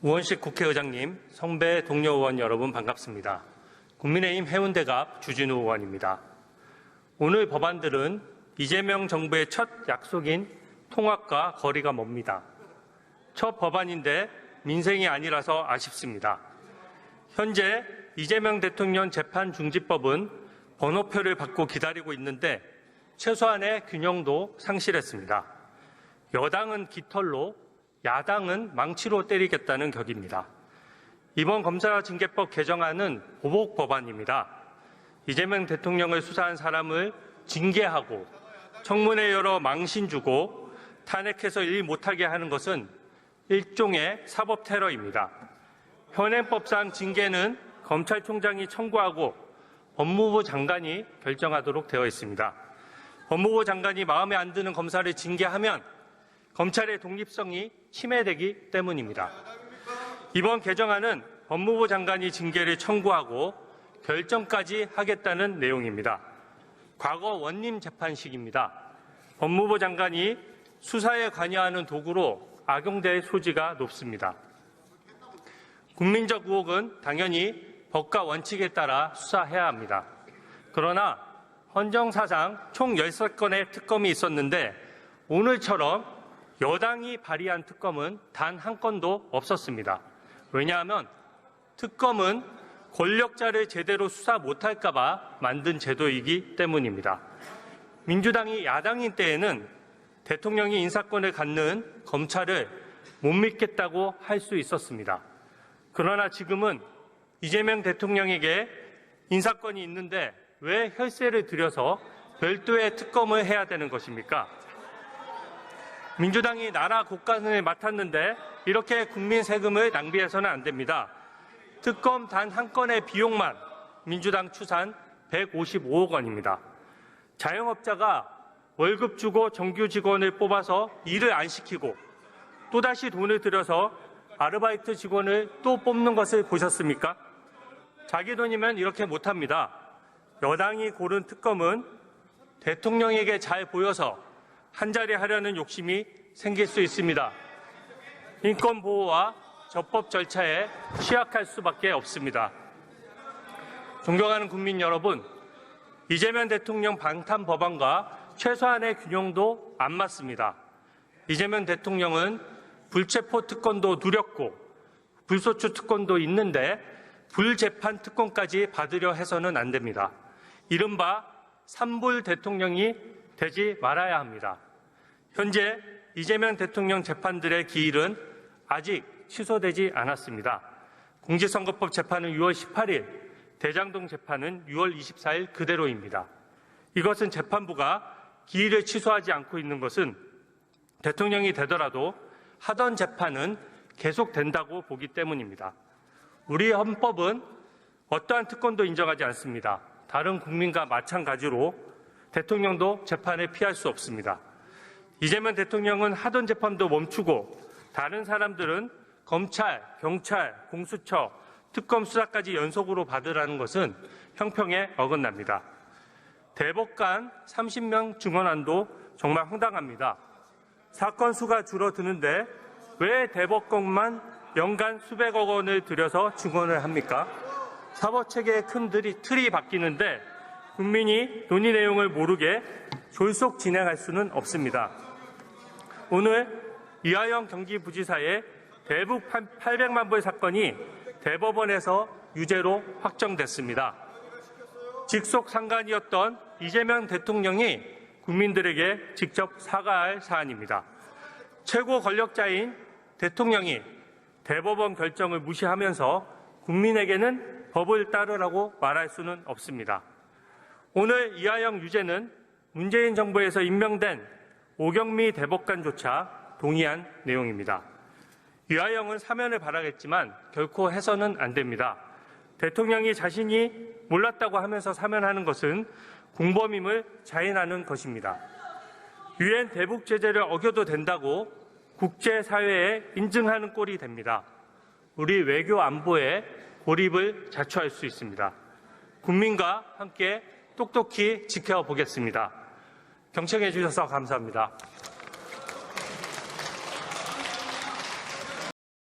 우원식 국회의장님, 성배 동료 의원 여러분 반갑습니다. 국민의힘 해운대갑 주진우 의원입니다. 오늘 법안들은 이재명 정부의 첫 약속인 통합과 거리가 멉니다. 첫 법안인데 민생이 아니라서 아쉽습니다. 현재 이재명 대통령 재판 중지법은 번호표를 받고 기다리고 있는데 최소한의 균형도 상실했습니다. 여당은 깃털로 야당은 망치로 때리겠다는 격입니다. 이번 검사징계법 개정안은 보복 법안입니다. 이재명 대통령을 수사한 사람을 징계하고 청문회 열어 망신 주고 탄핵해서 일 못하게 하는 것은 일종의 사법 테러입니다. 현행법상 징계는 검찰총장이 청구하고 법무부 장관이 결정하도록 되어 있습니다. 법무부 장관이 마음에 안 드는 검사를 징계하면 검찰의 독립성이 침해되기 때문입니다. 이번 개정안은 법무부 장관이 징계를 청구하고 결정까지 하겠다는 내용입니다. 과거 원님 재판식입니다. 법무부 장관이 수사에 관여하는 도구로 악용될 소지가 높습니다. 국민적 의혹은 당연히 법과 원칙에 따라 수사해야 합니다. 그러나 헌정사상 총 16건의 특검이 있었는데 오늘처럼 여당이 발의한 특검은 단 한 건도 없었습니다. 왜냐하면 특검은 권력자를 제대로 수사 못할까봐 만든 제도이기 때문입니다. 민주당이 야당인 때에는 대통령이 인사권을 갖는 검찰을 못 믿겠다고 할 수 있었습니다. 그러나 지금은 이재명 대통령에게 인사권이 있는데 왜 혈세를 들여서 별도의 특검을 해야 되는 것입니까? 민주당이 나라 국간을 맡았는데 이렇게 국민 세금을 낭비해서는 안 됩니다. 특검 단 한 건의 비용만 민주당 추산 155억 원입니다. 자영업자가 월급 주고 정규 직원을 뽑아서 일을 안 시키고 또다시 돈을 들여서 아르바이트 직원을 또 뽑는 것을 보셨습니까? 자기 돈이면 이렇게 못합니다. 여당이 고른 특검은 대통령에게 잘 보여서 한 자리 하려는 욕심이 생길 수 있습니다. 인권 보호와 적법 절차에 취약할 수밖에 없습니다. 존경하는 국민 여러분, 이재명 대통령 방탄 법안과 최소한의 균형도 안 맞습니다. 이재명 대통령은 불체포 특권도 누렸고 불소추 특권도 있는데 불재판 특권까지 받으려 해서는 안 됩니다. 이른바 삼불 대통령이 되지 말아야 합니다. 현재 이재명 대통령 재판들의 기일은 아직 취소되지 않았습니다. 공직선거법 재판은 6월 18일, 대장동 재판은 6월 24일 그대로입니다. 이것은 재판부가 기일을 취소하지 않고 있는 것은 대통령이 되더라도 하던 재판은 계속된다고 보기 때문입니다. 우리 헌법은 어떠한 특권도 인정하지 않습니다. 다른 국민과 마찬가지로 대통령도 재판을 피할 수 없습니다. 이재명 대통령은 하던 재판도 멈추고 다른 사람들은 검찰, 경찰, 공수처, 특검 수사까지 연속으로 받으라는 것은 형평에 어긋납니다. 대법관 30명 증언안도 정말 황당합니다. 사건 수가 줄어드는데 왜 대법관만 연간 수백억 원을 들여서 증언을 합니까? 사법체계의 큰 틀이, 틀이 바뀌는데 국민이 논의 내용을 모르게 졸속 진행할 수는 없습니다. 오늘 이하영 경기부지사의 대북 800만 불 사건이 대법원에서 유죄로 확정됐습니다. 직속 상관이었던 이재명 대통령이 국민들에게 직접 사과할 사안입니다. 최고 권력자인 대통령이 대법원 결정을 무시하면서 국민에게는 법을 따르라고 말할 수는 없습니다. 오늘 이하영 유죄는 문재인 정부에서 임명된 오경미 대법관조차 동의한 내용입니다. 이하영은 사면을 바라겠지만 결코 해서는 안 됩니다. 대통령이 자신이 몰랐다고 하면서 사면하는 것은 공범임을 자인하는 것입니다. 유엔 대북 제재를 어겨도 된다고 국제사회에 인증하는 꼴이 됩니다. 우리 외교 안보에 고립을 자초할 수 있습니다. 국민과 함께 똑똑히 지켜보겠습니다. 경청해 주셔서 감사합니다.